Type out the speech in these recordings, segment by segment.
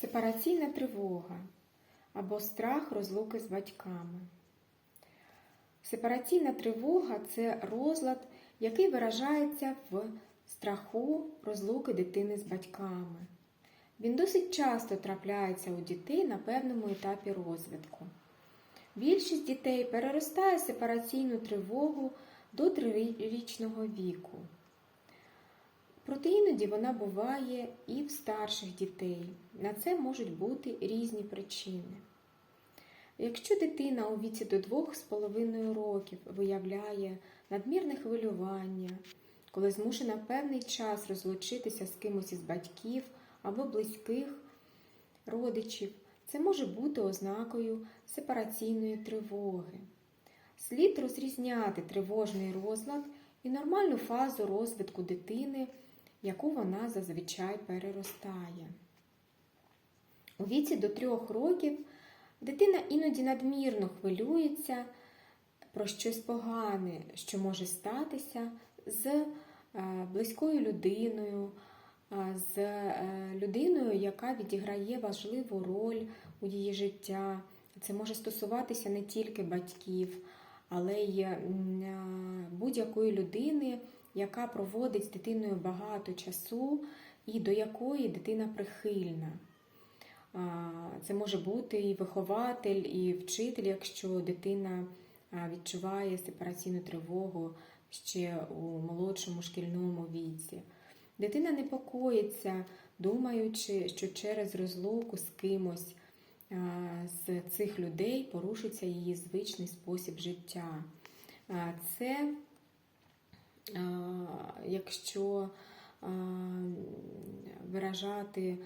Сепараційна тривога або страх розлуки з батьками. Сепараційна тривога це розлад, який виражається в страху розлуки дитини з батьками. Він досить часто трапляється у дітей на певному етапі розвитку. Більшість дітей переростає сепараційну тривогу до трирічного віку. Проте іноді вона буває і в старших дітей. На це можуть бути різні причини. Якщо дитина у віці до 2,5 років виявляє надмірне хвилювання, коли змушена певний час розлучитися з кимось із батьків або близьких родичів, це може бути ознакою сепараційної тривоги. Слід розрізняти тривожний розлад і нормальну фазу розвитку дитини, яку вона зазвичай переростає. У віці до трьох років дитина іноді надмірно хвилюється про щось погане, що може статися з е, близькою людиною, е, з е, людиною, яка відіграє важливу роль у її життя. Це може стосуватися не тільки батьків, але й будь-якої людини, яка проводить з дитиною багато часу і до якої дитина прихильна. Це може бути і вихователь, і вчитель, якщо дитина відчуває сепараційну тривогу ще у молодшому шкільному віці. Дитина непокоїться, думаючи, що через розлуку з кимось з цих людей порушиться її звичний спосіб життя. Це якщо виражати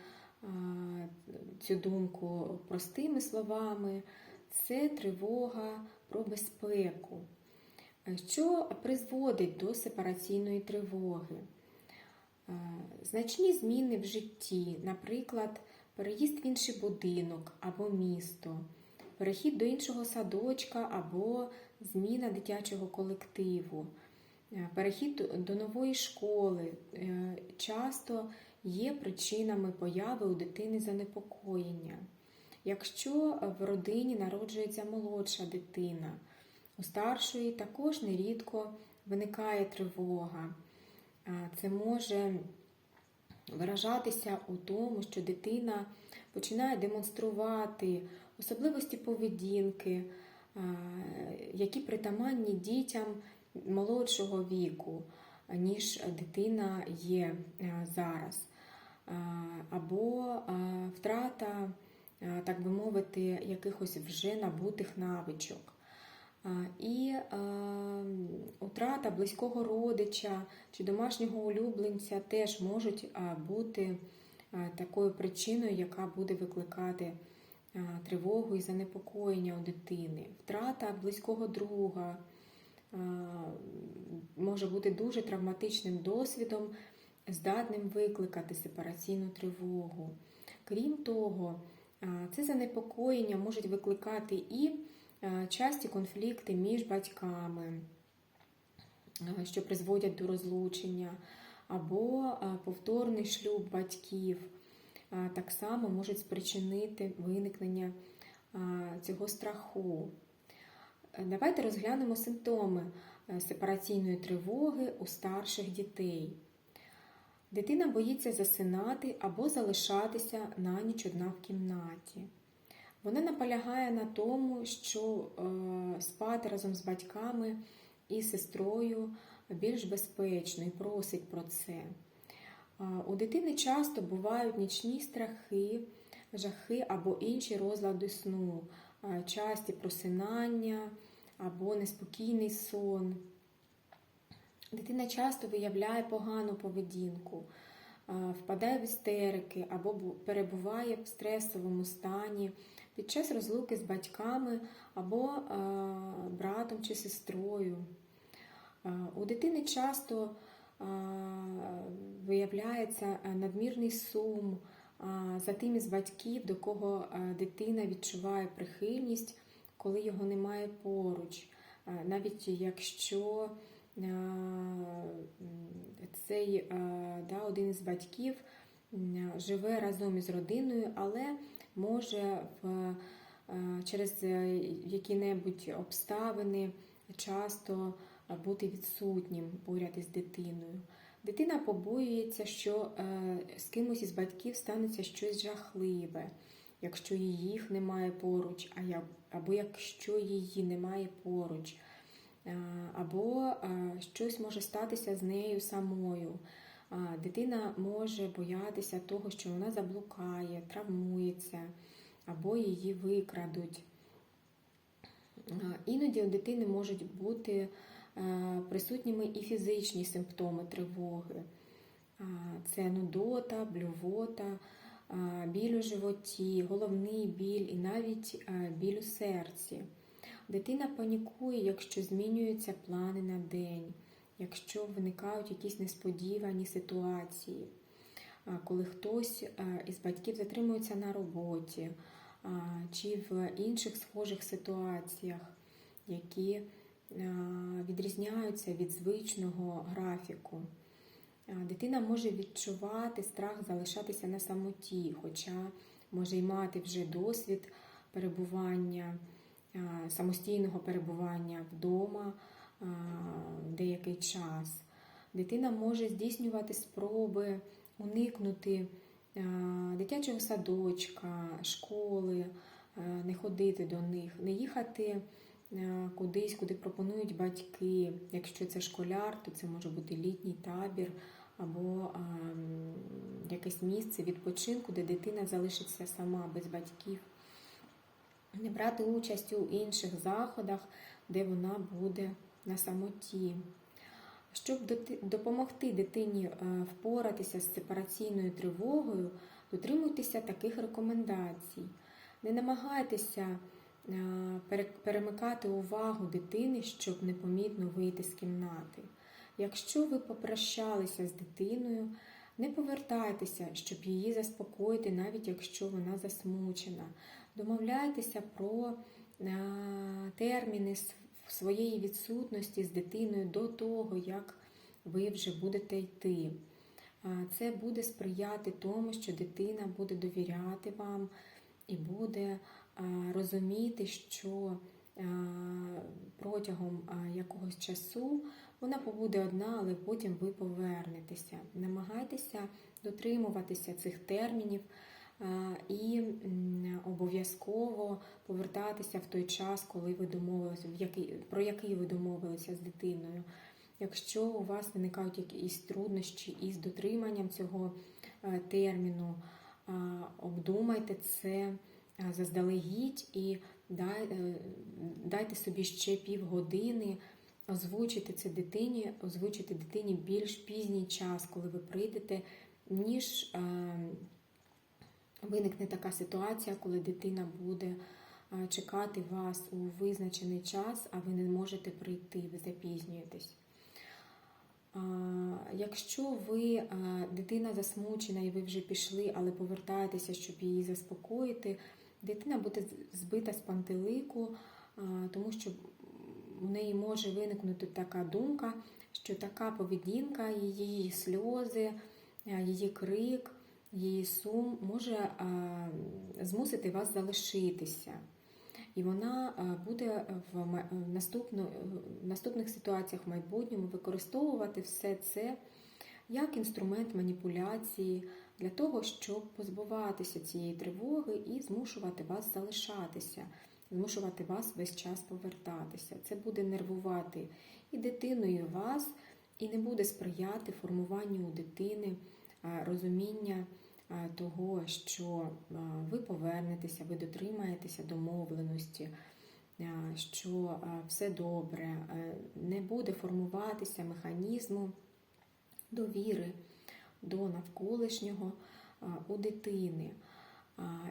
цю думку простими словами, це тривога про безпеку, що призводить до сепараційної тривоги. Значні зміни в житті, наприклад, переїзд в інший будинок або місто, перехід до іншого садочка або зміна дитячого колективу, перехід до нової школи часто є причинами появи у дитини занепокоєння. Якщо в родині народжується молодша дитина, у старшої також нерідко виникає тривога. Це може виражатися у тому, що дитина починає демонструвати особливості поведінки, які притаманні дітям молодшого віку, ніж дитина є зараз. Або втрата, так би мовити, якихось вже набутих навичок. І утрата близького родича чи домашнього улюбленця теж можуть бути такою причиною, яка буде викликати тривогу і занепокоєння у дитини. Втрата близького друга може бути дуже травматичним досвідом, здатним викликати сепараційну тривогу. Крім того, це занепокоєння можуть викликати і часті конфлікти між батьками, що призводять до розлучення, або повторний шлюб батьків, так само можуть спричинити виникнення цього страху. Давайте розглянемо симптоми сепараційної тривоги у старших дітей. Дитина боїться засинати або залишатися на ніч одна в кімнаті. Вона наполягає на тому, що е, спати разом з батьками і сестрою більш безпечно і просить про це. У дитини часто бувають нічні страхи, жахи або інші розлади сну, часті просинання або неспокійний сон. Дитина часто виявляє погану поведінку, впадає в істерики або перебуває в стресовому стані під час розлуки з батьками або братом чи сестрою. У дитини часто виявляється надмірний сум за тим із батьків, до кого дитина відчуває прихильність, коли його немає поруч, навіть якщо цей да, один із батьків живе разом із родиною, але може в, через е, які-небудь обставини часто бути відсутнім поряд із дитиною. Дитина побоюється, що е, з кимось із батьків станеться щось жахливе, якщо їх немає поруч, або якщо її немає поруч, Е, або е, щось може статися з нею самою. Дитина може боятися того, що вона заблукає, травмується, або її викрадуть. Іноді у дитини можуть бути присутніми і фізичні симптоми тривоги. Це нудота, блювота, біль у животі, головний біль і навіть біль у серці. Дитина панікує, якщо змінюються плани на день, якщо виникають якісь несподівані ситуації, коли хтось із батьків затримується на роботі чи в інших схожих ситуаціях, які відрізняються від звичного графіку. Дитина може відчувати страх залишатися на самоті, хоча може й мати вже досвід перебування, самостійного перебування вдома деякий час. Дитина може здійснювати спроби уникнути дитячого садочка, школи, не ходити до них, не їхати кудись, куди пропонують батьки. Якщо це школяр, то це може бути літній табір або а, якесь місце відпочинку, де дитина залишиться сама без батьків. Не брати участь у інших заходах, де вона буде на самоті. Щоб допомогти дитині е, впоратися з сепараційною тривогою, дотримуйтеся таких рекомендацій. Не намагайтеся е, перемикати увагу дитини, щоб непомітно вийти з кімнати. Якщо ви попрощалися з дитиною, не повертайтеся, щоб її заспокоїти, навіть якщо вона засмучена. Домовляйтеся про е, терміни своєї відсутності з дитиною до того, як ви вже будете йти. Це буде сприяти тому, що дитина буде довіряти вам і буде розуміти, що протягом якогось часу вона побуде одна, але потім ви повернетеся. Намагайтеся дотримуватися цих термінів і обов'язково повертатися в той час, коли ви домовилися, в який, про який ви домовилися з дитиною. Якщо у вас виникають якісь труднощі із дотриманням цього е, терміну, обдумайте це заздалегідь і е, дайте собі ще півгодини озвучити це дитині, озвучити дитині більш пізній час, коли ви прийдете, ніж е, виникне така ситуація, коли дитина буде е, чекати вас у визначений час, а ви не можете прийти, ви запізнюєтесь. Якщо ви дитина засмучена і ви вже пішли, але повертаєтеся, щоб її заспокоїти, дитина буде збита з пантелику, тому що у неї може виникнути така думка, що така поведінка, її сльози, її крик, її сум може змусити вас залишитися. І вона буде в в наступних ситуаціях в майбутньому використовувати все це як інструмент маніпуляції для того, щоб позбуватися цієї тривоги і змушувати вас залишатися, змушувати вас весь час повертатися. Це буде нервувати і дитину, і вас, і не буде сприяти формуванню у дитини розуміння того, що ви повернетеся, ви дотримаєтеся домовленості, що все добре, не буде формуватися механізму довіри до навколишнього е, у дитини.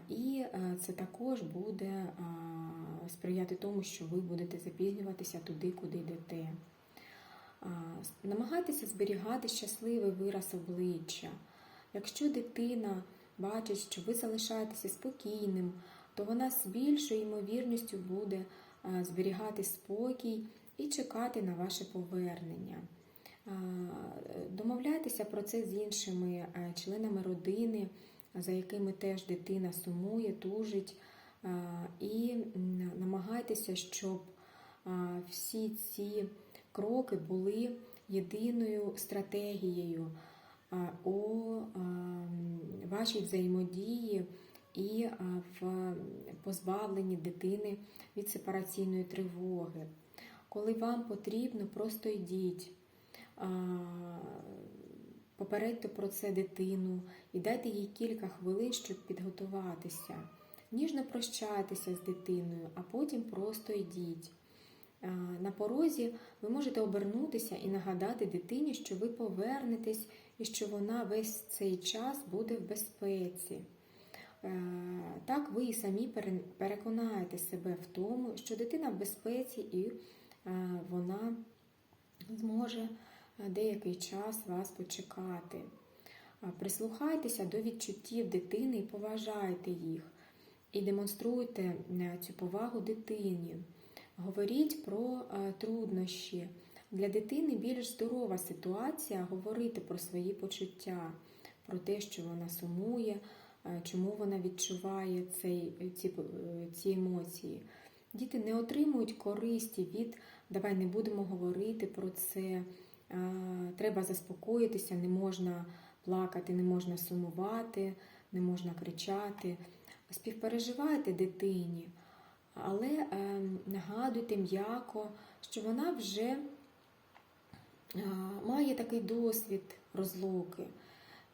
І е, це також буде сприяти тому, що ви будете запізнюватися туди, куди йдете. Намагайтеся зберігати щасливий вираз обличчя. Якщо дитина бачить, що ви залишаєтеся спокійним, то вона з більшою ймовірністю буде зберігати спокій і чекати на ваше повернення. Домовляйтеся про це з іншими е, членами родини, за якими теж дитина сумує, тужить, і намагайтеся, щоб всі ці кроки були єдиною стратегією у вашій взаємодії і в позбавленні дитини від сепараційної тривоги. Коли вам потрібно, просто йдіть. Попередьте про це дитину і дайте їй кілька хвилин, щоб підготуватися. Ніжно прощайтеся з дитиною, а потім просто йдіть. На порозі ви можете обернутися і нагадати дитині, що ви повернетесь і що вона весь цей час буде в безпеці. Е, Так ви і самі переконаєте себе в тому, що дитина в безпеці і е, вона зможе деякий час вас почекати. Прислухайтеся до відчуттів дитини і поважайте їх. І демонструйте е, цю повагу дитині. Говоріть про е, труднощі. Для дитини більш здорова ситуація говорити про свої почуття, про те, що вона сумує, е, чому вона відчуває цей, ці, е, ці емоції. Діти не отримують користі від давай не будемо говорити про це, е, треба заспокоїтися, не можна плакати, не можна сумувати, не можна кричати. Співпереживайте дитині, але е, нагадуйте м'яко, що вона вже е, має такий досвід розлуки,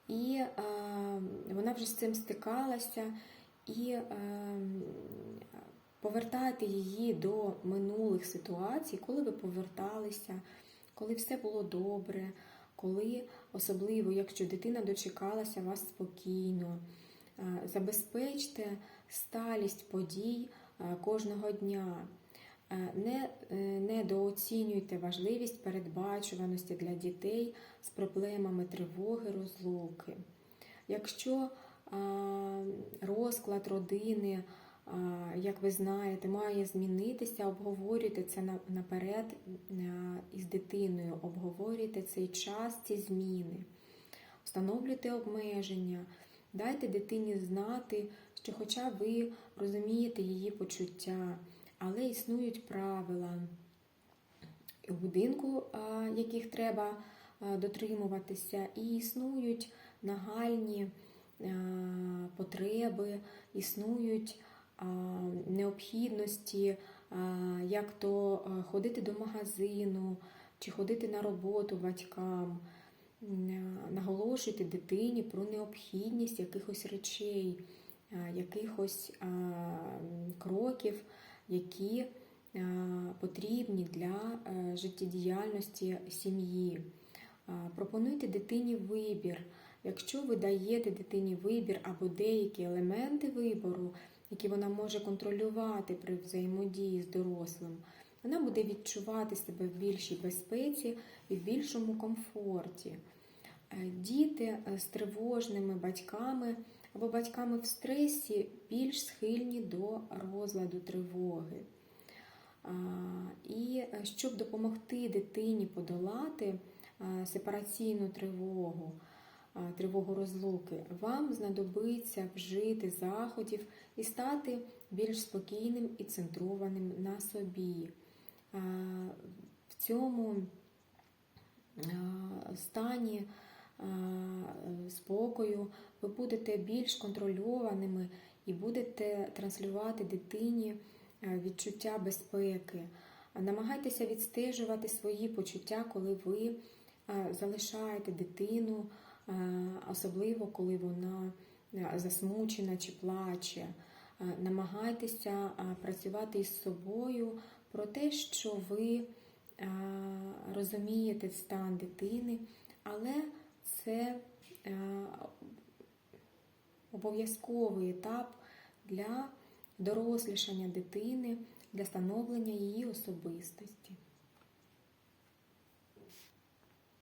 і е, вона вже з цим стикалася, і е, повертайте її до минулих ситуацій, коли ви поверталися, коли все було добре, коли, особливо, якщо дитина дочекалася вас спокійно. Е, Забезпечте сталість подій е, кожного дня. Е, Не, недооцінюйте важливість передбачуваності для дітей з проблемами тривоги, розлуки. Якщо розклад родини, як ви знаєте, має змінитися, обговорюйте це наперед із дитиною, обговорюйте цей час, ці зміни, встановлюйте обмеження, дайте дитині знати, що, хоча ви розумієте її почуття, але існують правила. У будинку, яких треба дотримуватися, і існують нагальні потреби, існують необхідності, як то ходити до магазину чи ходити на роботу батькам. Наголошуйте дитині про необхідність якихось речей, якихось кроків, які потрібні для е, життєдіяльності сім'ї. Пропонуйте дитині вибір. Якщо ви даєте дитині вибір або деякі елементи вибору, які вона може контролювати при взаємодії з дорослим, вона буде відчувати себе в більшій безпеці і в більшому комфорті. Е, Діти е, з тривожними батьками або батьками в стресі більш схильні до розладу тривоги. І е, щоб допомогти дитині подолати сепараційну тривогу, тривогу розлуки, вам знадобиться вжити заходів і стати більш спокійним і центрованим на собі. В цьому стані спокою ви будете більш контрольованими і будете транслювати дитині відчуття безпеки. Намагайтеся відстежувати свої почуття, коли ви залишаєте дитину, особливо коли вона е, засмучена чи плаче. Намагайтеся працювати із собою про те, що ви розумієте стан дитини, але це е, обов'язковий етап для дорослішання дитини, для становлення її особистості.